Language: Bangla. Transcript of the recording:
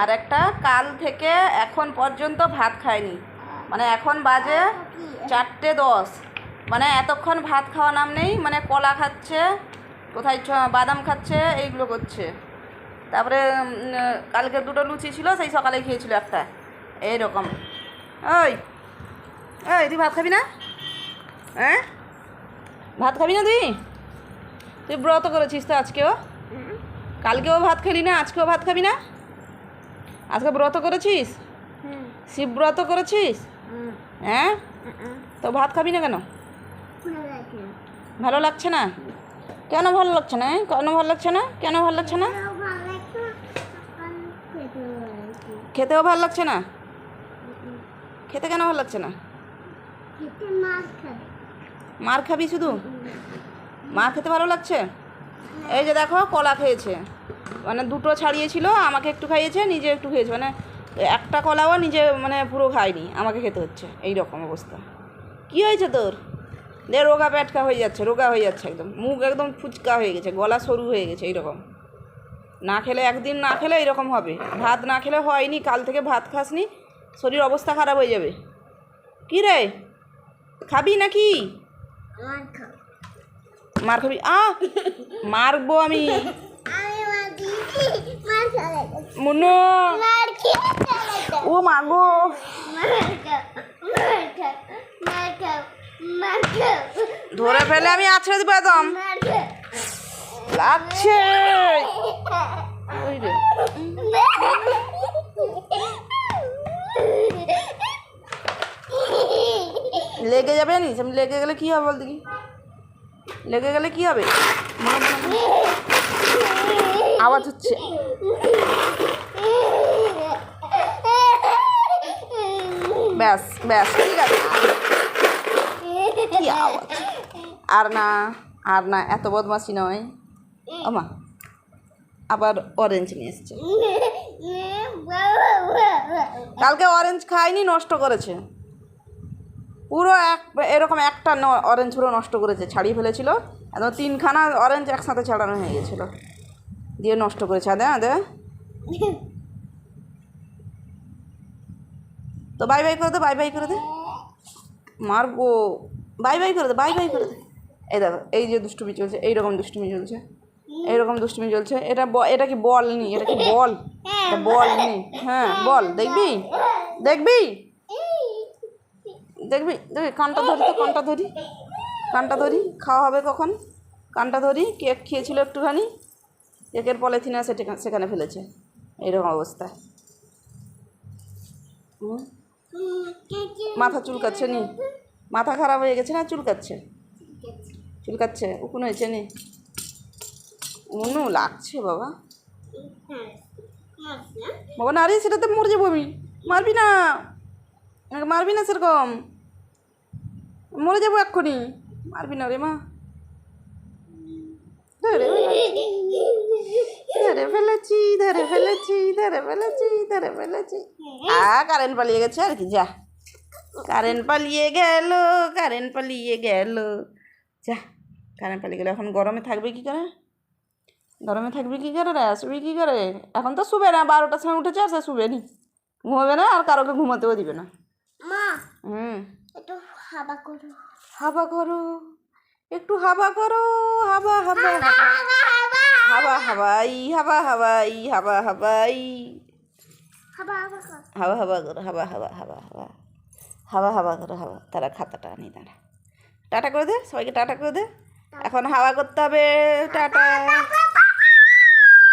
আর একটা কাল থেকে এখন পর্যন্ত ভাত খায়নি মানে এখন বাজে চারটে দশ। মানে এতক্ষণ ভাত খাওয়া নাম নেই মানে কলা খাচ্ছে কোথায় বাদাম খাচ্ছে এইগুলো করছে। তারপরে কালকে দুটো লুচি ছিল সেই সকালে খেয়েছিল একটা। এইরকম। ওই ওই তুই ভাত খাবি না? হ্যাঁ? ভাত খাবি না তুই? তুই ব্রত করেছিস তো আজকেও? কালকেও ভাত খেলি না আজকেও ভাত খাবি না? আজকে ব্রত করেছিস? শিব ব্রত করেছিস? হ্যাঁ? তো ভাত খাবি না কেন? ভালো লাগছে না? কেন ভালো লাগছে না? কেন ভালো লাগছে না? কেন ভালো লাগছে না? খেতেও ভালো লাগছে। না? খেতে কেন ভালো লাগছে না? মার খাবি। শুধু? মার খেতে ভালো লাগছে? এই যে দেখো কলা খেয়েছে। মানে দুটো ছাড়িয়েছিল আমাকে একটু খাইয়েছে নিজে একটু খেয়েছে। মানে একটা কলাও নিজে মানে পুরো খায়নি আমাকে খেতে হচ্ছে এই রকম অবস্থা। কি হয়েছে তোর? দে রোগা প্যাটকা হয়ে যাচ্ছে রোগা হয়ে যাচ্ছে একদম। মুখ একদম ফুচকা হয়ে গেছে গলা সরু হয়ে গেছে এইরকম। না খেলে একদিন না খেলে এরকম হবে। ভাত না খেলে হয়নি কাল থেকে ভাত খাসনি শরীর অবস্থা খারাপ হয়ে যাবে। কি রে? খাবি নাকি? মার খাবি আ মারবো আমি। মুন্নু ও মাগো। ধরে ফেলে আমি আছড়ে দিব একদম। লাগছে। লেগে যাবে জানিস? আমি লেগে গেলে কি হবে বল দেখি। লেগে গেলে কি হবে। আওয়াজ হচ্ছে। ব্যাস ব্যাস, ঠিক আছে। আর না আর না এত বদমাসি নয়। আমা আবার অরেঞ্জ নিয়ে এসছে। কালকে অরেঞ্জ খায়নি নষ্ট করেছে। পুরো এক, এরকম একটা অরেঞ্জ পুরো নষ্ট করেছে, ছাড়িয়ে ফেলেছিল। একদম তিনখানা অরেঞ্জ একসাথে ছাড়ানো হয়ে গেছিল। দিয়ে নষ্ট করেছে। আদে আদে। তো বাই বাই করে দে, বাই বাই করে দে। মারবো বাই বাই করে দে, বাই বাই করে দে। এই দেখো, এই যে দুষ্টুমি চলছে, এইরকম দুষ্টুমি চলছে। এইরকম দুষ্টুমি চলছে। এটা এটা কি বল নি? এটা কি বল? বল নি। হ্যাঁ বল, দেখবি? দেখবি? দেখবি? দেখবি? কানটা ধরি তো, কানটা ধরি। কানটা ধরি, খাওয়া হবে কখন? কানটা ধরি, কেক খেয়েছিল একটুখানি। কেকের পলিথিনে সেটা সেখানে ফেলেছে। এরকম অবস্থা। মাথা চুলকাচ্ছে নি? মাথা খারাপ হয়ে গেছে না চুলকাচ্ছে? চুলকাচ্ছে? উকুন হয়েছে নি? উনু লাগছে বাবা। বাবা না রে সেটাতে মরে যাব আমি মারবি না। মারবি না সেরকম। মরে যাব এক্ষুনি। মারবি না রে মা। ধরে ফেলেছি ধরে ফেলেছি ধরে ফেলেছি ধরে ফেলেছি আ কারেন্ট পালিয়ে গেছে আর কি যা কারেন্ট পালিয়ে গেল কারেন্ট পালিয়ে গেল যা কারেন্ট পালিয়ে গেল এখন গরমে থাকবে কি করে গরমে থাকবে কি করে রে শুবি কি করে এখন তো শুবে না বারোটার সময় উঠেছে আর সে শুবে নি ঘুমাবে না আর কারোকে ঘুমাতেও দিবে না মা হুম একটু হাবা করো হাবা করো একটু হাবা করো হাবা হাবা হাবা হাবা হাওয়া হাবা হাওয়া হাবা হাবা কর। হাওয়া হাওয়া করো হাওয়া হাওয়া হাওয়া হাওয়া। হাওয়া হাওয়া করো হাওয়া। তারা খাতাটা আনি দাঁড়া। টাটা করে দে সবাইকে টাটা করে দে। এখন হাওয়া করতে হবে টাটা।